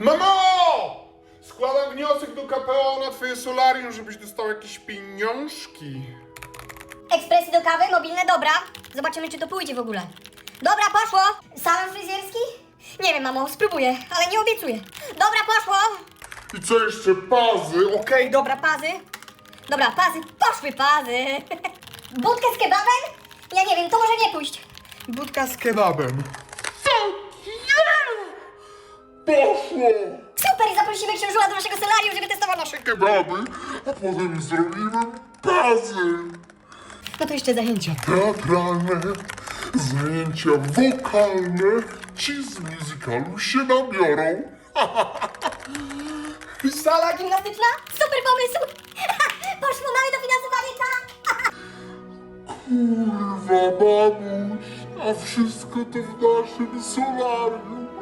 Mamo! Składam wniosek do KPO na twoje solarium, żebyś dostał jakieś pieniążki. Ekspresy do kawy, mobilne, dobra. Zobaczymy, czy to pójdzie w ogóle. Dobra, poszło. Salon fryzjerski? Nie wiem, mamo, spróbuję, ale nie obiecuję. Dobra, poszło. I co jeszcze, pazy? Okej, dobra, pazy. Dobra, pazy, poszły pazy. Budkę z kebabem? Ja nie wiem, to może nie pójść. Budka z kebabem. Poszło! Super, i zaprosimy księżula do naszego solarium, żeby testował nasze... Kebaby, a potem zrobimy pazy. No to jeszcze zajęcia. Teatralne, zajęcia wokalne, ci z musicalu się nabiorą. Sala gimnastyczna? Super pomysł! Poszło, mamy dofinansowanie, tak! Kurwa, mamuś, a wszystko to w naszym solarium.